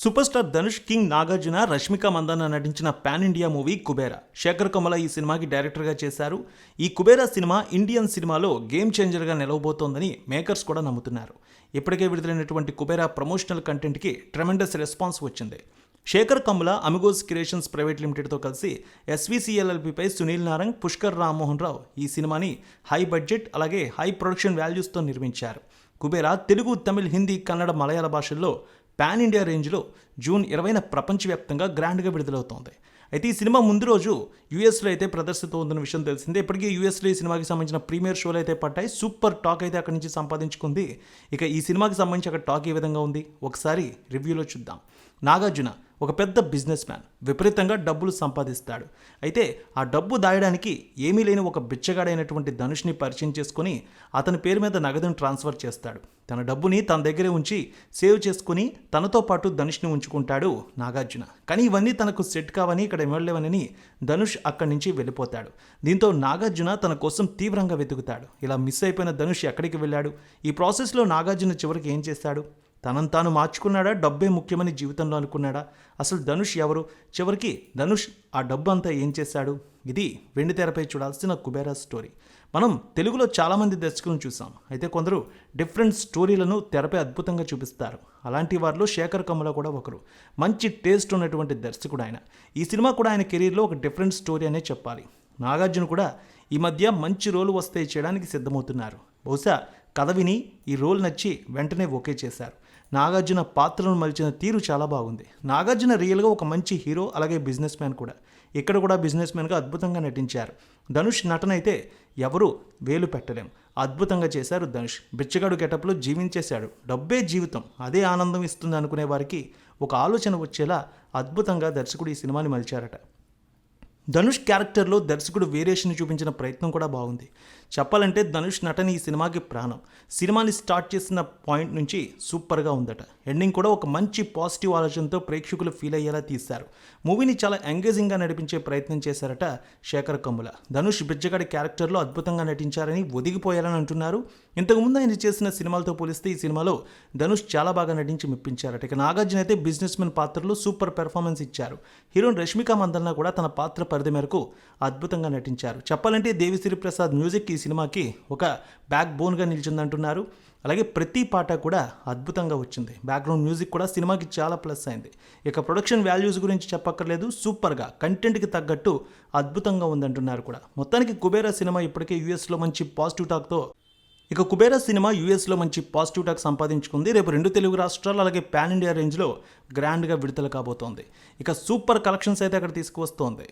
Super star Dhanush king Nagarjuna Rashmika Mandanna నటించిన pan India movie Kubera. Sekhar Kammula ఈ సినిమాకి డైరెక్టర్గా చేశారు. ఈ కుబేరా సినిమా ఇండియన్ సినిమాలో గేమ్ చేంజర్గా నిలవబోతోందని మేకర్స్ కూడా నమ్ముతున్నారు. ఇప్పటికే విడుదలైనటువంటి కుబేరా ప్రమోషనల్ కంటెంట్కి ట్రెమెండస్ రెస్పాన్స్ వచ్చింది. Sekhar Kammula Amigos Creations private లిమిటెడ్తో కలిసి ఎస్వీసీఎల్ఎల్పిపై సునీల్ నారంగ్ పుష్కర్ రామ్మోహన్ రావు ఈ సినిమాని హై బడ్జెట్ అలాగే హై ప్రొడక్షన్ వాల్యూస్తో నిర్మించారు. కుబేరా తెలుగు తమిళ్ హిందీ కన్నడ మలయాళ భాషల్లో పాన్ ఇండియా రేంజ్లో జూన్ ఇరవైన ప్రపంచవ్యాప్తంగా గ్రాండ్గా విడుదలవుతోంది. అయితే ఈ సినిమా ముందు రోజు యూఎస్లో అయితే ప్రదర్శితో ఉందన్న విషయం తెలిసిందే. ఇప్పటికీ యూఎస్లో ఈ సినిమాకి సంబంధించిన ప్రీమియర్ షోలు అయితే పడ్డాయి. సూపర్ టాక్ అయితే అక్కడి నుంచి సంపాదించుకుంది. ఇక ఈ సినిమాకి సంబంధించి అక్కడ టాక్ ఏ విధంగా ఉంది? ఒకసారి రివ్యూలో చూద్దాం. నాగార్జున ఒక పెద్ద బిజినెస్ మ్యాన్. విపరీతంగా డబ్బులు సంపాదిస్తాడు. అయితే ఆ డబ్బు దాయడానికి ఏమీ లేని ఒక బిచ్చగాడైనటువంటి ధనుష్ని పరిచయం చేసుకుని అతని పేరు మీద నగదును ట్రాన్స్ఫర్ చేస్తాడు. తన డబ్బుని తన దగ్గరే ఉంచి సేవ్ చేసుకుని తనతో పాటు ధనుష్ని ఉంచుకుంటాడు నాగార్జున. కానీ ఇవన్నీ తనకు సెట్ కావని ఇక్కడ ఎమ్మెల్యేవనని ధనుష్ అక్కడి నుంచి వెళ్ళిపోతాడు. దీంతో నాగార్జున తన కోసం తీవ్రంగా వెతుకుతాడు. ఇలా మిస్ అయిపోయిన ధనుష్ ఎక్కడికి వెళ్ళాడు? ఈ ప్రాసెస్లో నాగార్జున చివరికి ఏం చేస్తాడు? తనను తాను మార్చుకున్నాడా? డబ్బే ముఖ్యమని జీవితంలో అనుకున్నాడా? అసలు ధనుష్ ఎవరు? చివరికి ధనుష్ ఆ డబ్బు అంతా ఏం చేశాడు? ఇది వెండి తెరపై చూడాల్సిన కుబేరా స్టోరీ. మనం తెలుగులో చాలామంది దర్శకులను చూసాం. అయితే కొందరు డిఫరెంట్ స్టోరీలను తెరపై అద్భుతంగా చూపిస్తారు. అలాంటి వారిలో శేఖర్ కమల కూడా ఒకరు. మంచి టేస్ట్ ఉన్నటువంటి దర్శకుడు ఆయన. ఈ సినిమా కూడా ఆయన కెరీర్లో ఒక డిఫరెంట్ స్టోరీ అనే చెప్పాలి. నాగార్జున కూడా ఈ మధ్య మంచి రోలు వస్తాయి చేయడానికి సిద్ధమవుతున్నారు. బహుశా కథ విని ఈ రోల్ నచ్చి వెంటనే ఓకే చేశారు. నాగార్జున పాత్రను మలిచిన తీరు చాలా బాగుంది. నాగార్జున రియల్గా ఒక మంచి హీరో అలాగే బిజినెస్ మ్యాన్ కూడా. ఇక్కడ కూడా బిజినెస్ మ్యాన్గా అద్భుతంగా నటించారు. ధనుష్ నటన అయితే ఎవరు వేలు పెట్టలేం. అద్భుతంగా చేశారు ధనుష్. బిచ్చగాడు గెటప్లో జీవించేశాడు. డబ్బే జీవితం. అదే ఆనందం ఇస్తుంది అనుకునే వారికి ఒక ఆలోచన వచ్చేలా అద్భుతంగా దర్శకుడు ఈ సినిమాని మలిచారట. ధనుష్ క్యారెక్టర్లో దర్శకుడు వేరియేషన్ చూపించిన ప్రయత్నం కూడా బాగుంది. చెప్పాలంటే ధనుష్ నటన ఈ సినిమాకి ప్రాణం. సినిమాని స్టార్ట్ చేసిన పాయింట్ నుంచి సూపర్గా ఉందట. ఎండింగ్ కూడా ఒక మంచి పాజిటివ్ ఆలోచనతో ప్రేక్షకులు ఫీల్ అయ్యేలా తీశారు. మూవీని చాలా ఎంగేజింగ్గా నడిపించే ప్రయత్నం చేశారట శేఖర్ కమ్ముల. ధనుష్ బిజ్జగడి క్యారెక్టర్లో అద్భుతంగా నటించారని ఒదిగిపోయారని అంటున్నారు ఇంతకుముందు ఆయన చేసిన సినిమాలతో పోలిస్తే ఈ సినిమాలో ధనుష్ చాలా బాగా నటించి మెప్పించారట. ఇక నాగార్జున అయితే బిజినెస్ మెన్ పాత్రలో సూపర్ పెర్ఫార్మెన్స్ ఇచ్చారు. హీరోయిన్ రష్మిక మందన్న కూడా తన పాత్ర పరిధి మేరకు అద్భుతంగా నటించారు. చెప్పాలంటే దేవిశ్రీ ప్రసాద్ మ్యూజిక్ ఈ సినిమాకి ఒక బ్యాక్ బోన్గా నిలిచిందంటున్నారు. అలాగే ప్రతి పాట కూడా అద్భుతంగా వచ్చింది. బ్యాక్గ్రౌండ్ మ్యూజిక్ కూడా సినిమాకి చాలా ప్లస్ అయింది. ఇక ప్రొడక్షన్ వాల్యూస్ గురించి చెప్పక్కర్లేదు. సూపర్గా కంటెంట్కి తగ్గట్టు అద్భుతంగా ఉందంటున్నారు కూడా. మొత్తానికి కుబేరా సినిమా ఇప్పటికే యూఎస్లో మంచి పాజిటివ్ టాక్తో ఇక కుబేర సినిమా యూఎస్లో మంచి పాజిటివ్ టాక్ సంపాదించుకుంది. రేపు రెండు తెలుగు రాష్ట్రాలు అలాగే పాన్ ఇండియా రేంజ్లో గ్రాండ్గా విడుదల కాబోతోంది. ఇక సూపర్ కలెక్షన్స్ అయితే అక్కడ తీసుకువస్తోంది.